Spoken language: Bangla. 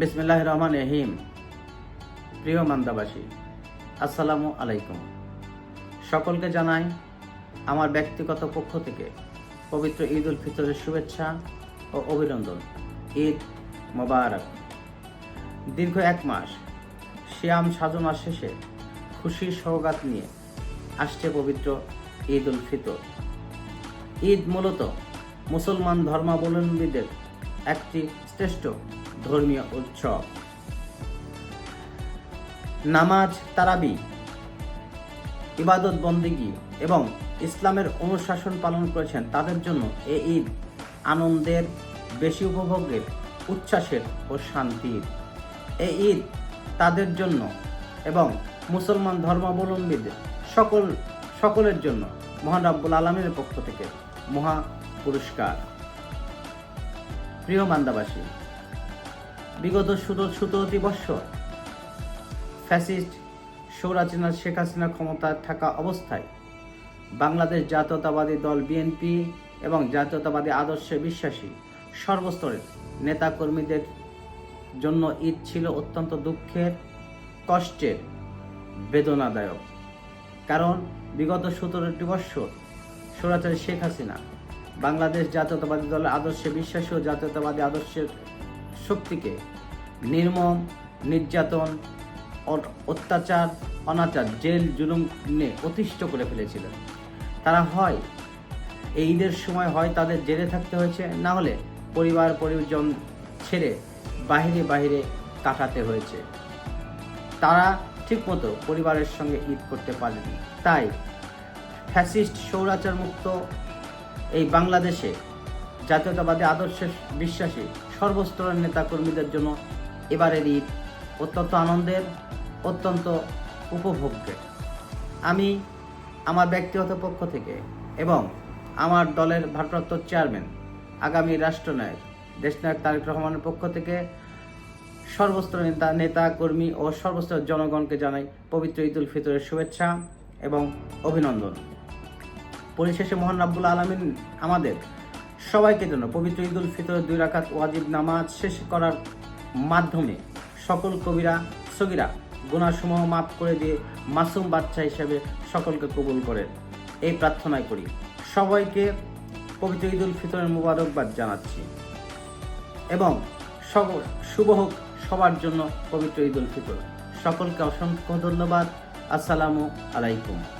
বিসমিল্লাহ রহমান রহিম প্রিয় মান্দাবাসী, আসসালামু আলাইকুম। সকলকে জানাই আমার ব্যক্তিগত পক্ষ থেকে পবিত্র ঈদ উল ফিতরের শুভেচ্ছা ও অভিনন্দন। ঈদ মোবারক। দীর্ঘ এক মাস শ্যাম সাধনা শেষে খুশির সৌগাত নিয়ে আসছে পবিত্র ঈদ উল ফিতর। ঈদ মূলত মুসলমান ধর্মাবলম্বীদের একটি শ্রেষ্ঠ ধর্মীয় উৎসব। নামাজ, তারাবি, ইবাদত, বন্দিগি এবং ইসলামের অনুশাসন পালন করেছেন, তাদের জন্য এই ঈদ আনন্দের বেশি উপভোগের, উচ্ছ্বাসের ও শান্তির। এই ঈদ তাদের জন্য এবং মুসলমান ধর্মাবলম্বীদের সকল, সকলের জন্য মহান রাব্বুল আলমীর পক্ষ থেকে মহা পুরস্কার। প্রিয় বান্দাবাসী বিগত সুত সতেরোটি বৎসর ফ্যাসিস্ট সৌরাচিনা শেখ হাসিনা ক্ষমতায় থাকা অবস্থায় বাংলাদেশ জাতীয়তাবাদী দল বিএনপি এবং জাতীয়তাবাদী আদর্শে বিশ্বাসী সর্বস্তরের নেতাকর্মীদের জন্য ঈদ ছিল অত্যন্ত দুঃখের, কষ্টের, বেদনাদায়ক। কারণ বিগত সতেরোটি বৎসর সৌরাচারী শেখ হাসিনা বাংলাদেশ জাতীয়তাবাদী দলের আদর্শে বিশ্বাসী ও জাতীয়তাবাদী আদর্শের শক্তিকে নির্মম, নির্যাতন অত্যাচার, অনাচার, জেল, জুলুম নিয়ে অতিষ্ঠ করে ফেলেছিলেন। তারা হয়, এই ঈদের সময় হয় তাদের জেলে থাকতে হয়েছে, না হলে পরিবার, পরিজন ছেড়ে বাইরে বাইরে কাটাতে হয়েছে। তারা ঠিকমতো পরিবারের সঙ্গে ঈদ করতে পারেনি। তাই ফ্যাসিস্ট সৌরাচার মুক্ত এই বাংলাদেশে জাতীয়তাবাদী আদর্শে বিশ্বাসী সর্বস্তরের নেতাকর্মীদের জন্য এবারের ঈদ অত্যন্ত আনন্দের, অত্যন্ত উপভোগ্যের। আমি আমার ব্যক্তিগত পক্ষ থেকে এবং আমার দলের ভারপ্রাপ্ত চেয়ারম্যান, আগামী রাষ্ট্রনায়ক, দেশনায়ক তারেক রহমানের পক্ষ থেকে সর্বস্তর নেতা নেতা কর্মী ও সর্বস্তর জনগণকে জানাই পবিত্র ঈদুল ফিতরের শুভেচ্ছা এবং অভিনন্দন। পরিশেষে মহান রাব্বুল আলমিন আমাদের সবাইকে জন্য পবিত্র ঈদ উল ফিতরের দুই রাকাত ওয়াজিব নামাজ শেষ করার মাধ্যমে সকল কবিরা, সগিরা গুণাসমূহ মাফ করে দিয়ে মাসুম বাচ্চা হিসেবে সকলকে কবুল করেন। এই প্রার্থনায় করি। সবাইকে পবিত্র ঈদ উল ফিতরের মুবারকবাদ জানাচ্ছি। এবং সকল শুভ হোক সবার জন্য পবিত্র ঈদ উল ফিতর। সকলকে অসংখ্য ধন্যবাদ। আসসালামু আলাইকুম।